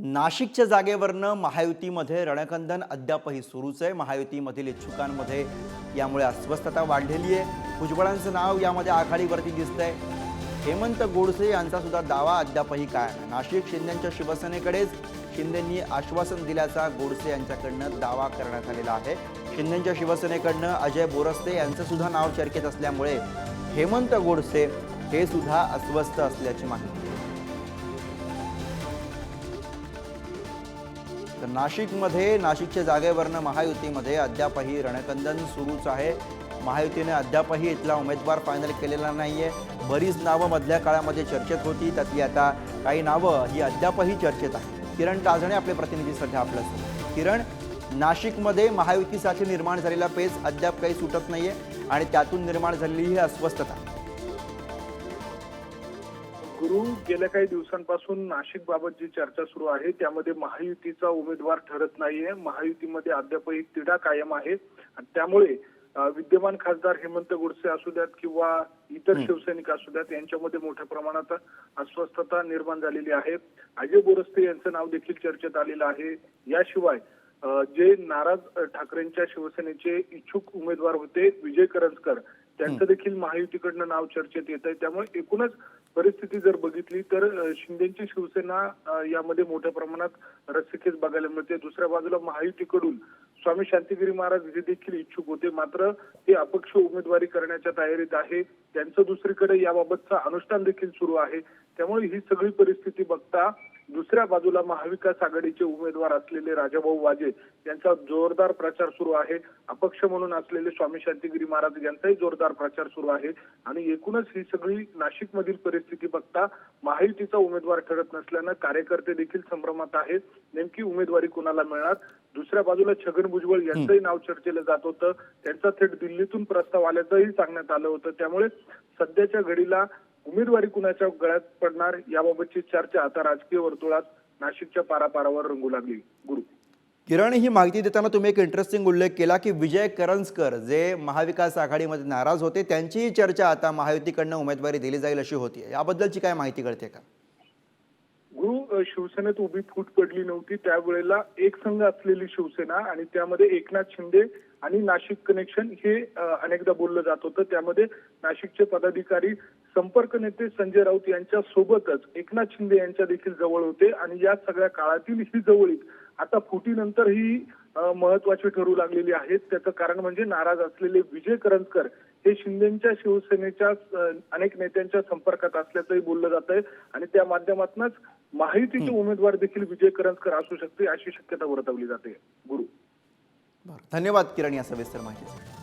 नाशिकच्या जागेवरनं महायुतीमध्ये रणकंदन अद्यापही सुरूच आहे. महायुतीमधील इच्छुकांमध्ये यामुळे अस्वस्थता वाढलेली आहे. भुजबळांचं नाव यामध्ये आघाडीवरती दिसतंय. हेमंत गोडसे यांचा सुद्धा दावा अद्यापही काय नाशिक शिंदेच्या शिवसेनेकडेच शिंदेंनी आश्वासन दिल्याचा गोडसे यांच्याकडनं दावा करण्यात आलेला आहे. शिंदेच्या शिवसेनेकडनं अजय बोरस्ते यांचं सुद्धा नाव चर्चेत असल्यामुळे हेमंत गोडसे हे सुद्धा अस्वस्थ असल्याची माहिती. तर नाशिकमध्ये नाशिकच्या जागेवरनं महायुतीमध्ये अद्यापही रणकंदन सुरूच आहे. महायुतीने अद्यापही इथला उमेदवार फायनल केलेला नाही आहे बरीच नावं मधल्या काळामध्ये चर्चेत होती. त्यातली आता काही नावं ही अद्यापही चर्चेत आहे किरण टाजणे आपले प्रतिनिधी सध्या आपल्यासोबत किरण नाशिकमध्ये महायुतीसाठी निर्माण झालेला पेच अद्याप काही सुटत नाहीये आणि त्यातून निर्माण झालेली ही अस्वस्थता. गुरु गेल्या काही दिवसांपासून नाशिक बाबत जी चर्चा सुरू आहे त्यामध्ये महायुतीचा उमेदवार ठरत नाहीये. महायुतीमध्ये अद्यापही तिढा कायम आहे. त्यामुळे विद्यमान खासदार हेमंत गोडसे असू द्यात किंवा इतर शिवसैनिक असू द्यात यांच्यामध्ये मोठ्या प्रमाणात अस्वस्थता निर्माण झालेली आहे. अजय बोरस्ते यांचं नाव देखील चर्चेत आलेलं आहे. याशिवाय जे नाराज ठाकरेंच्या शिवसेनेचे इच्छुक उमेदवार होते विजय करंजकर त्यांचं देखील महायुतीकडनं नाव चर्चेत येत आहे त्यामुळे एकूणच परिस्थिती जर बघितली तर शिंदेची शिवसेना यामध्ये मोठ्या प्रमाणात रस्सीखेच बघायला मिळते. दुसऱ्या बाजूला महायुतीकडून स्वामी शांतिगिरी महाराज हे देखील इच्छुक होते. मात्र ते अपक्ष उमेदवारी करण्याच्या तयारीत आहे. त्यांचं दुसरीकडे याबाबतचं अनुष्ठान देखील सुरू आहे. त्यामुळे ही सगळी परिस्थिती बघता दुसऱ्या बाजूला महाविकास आघाडीचे उमेदवार असलेले राजाभाऊ वाजे यांचा जोरदार प्रचार सुरू आहे. अपक्ष म्हणून असलेले स्वामी शांतिगिरी महाराज यांचाही जोरदार प्रचार सुरू आहे. आणि एकूणच ही सगळी नाशिक मधील परिस्थिती बघता महायुतीचा उमेदवार ठरत नसल्यानं कार्यकर्ते देखील संभ्रमात आहेत. नेमकी उमेदवारी कुणाला मिळणार? दुसऱ्या बाजूला छगन भुजबळ यांचंही नाव चर्चेलं जात होतं. त्यांचा थेट दिल्लीतून प्रस्ताव आल्याचंही सांगण्यात आलं होतं. त्यामुळे सध्याच्या घडीला उमेदवारी कुणाच्या गळ्यात पडणार याबाबतची चर्चा आता राजकीय वर्तुळात नाशिकच्या पारापारावर रंगू लागली. गुरु. किरण ही माहिती देताना तुम्ही एक इंटरेस्टिंग उल्लेख केला की विजय करंजकर जे महाविकास आघाडीमध्ये नाराज होते त्यांचीही चर्चा आता महायुतीकडनं उमेदवारी दिली जाईल अशी होती. याबद्दलची काय माहिती कळते का? शिवसेनेत उभी फूट पडली नव्हती. त्यावेळेला एक संघ असलेली शिवसेना आणि त्यामध्ये एकनाथ शिंदे आणि नाशिक कनेक्शन हे अनेकदा बोललं जात होतं. त्यामध्ये नाशिकचे पदाधिकारी संपर्क नेते संजय राऊत यांच्या सोबतच एकनाथ शिंदे यांच्या देखील जवळ होते आणि या सगळ्या काळातील ही जवळीक आता फुटीनंतर ही महत्वाची ठरू लागलेली आहेत त्याचं कारण म्हणजे नाराज असलेले विजय करंजकर हे शिंदेच्या शिवसेनेच्या अनेक नेत्यांच्या संपर्कात असल्याचंही बोललं जात आहे आणि त्या माध्यमातूनच महायुतीचे उमेदवार देखील विजय करंजकर असू शकते अशी शक्यता वर्तवली जाते. गुरु. बरं. धन्यवाद किरण या सविस्तर माहितीसाठी.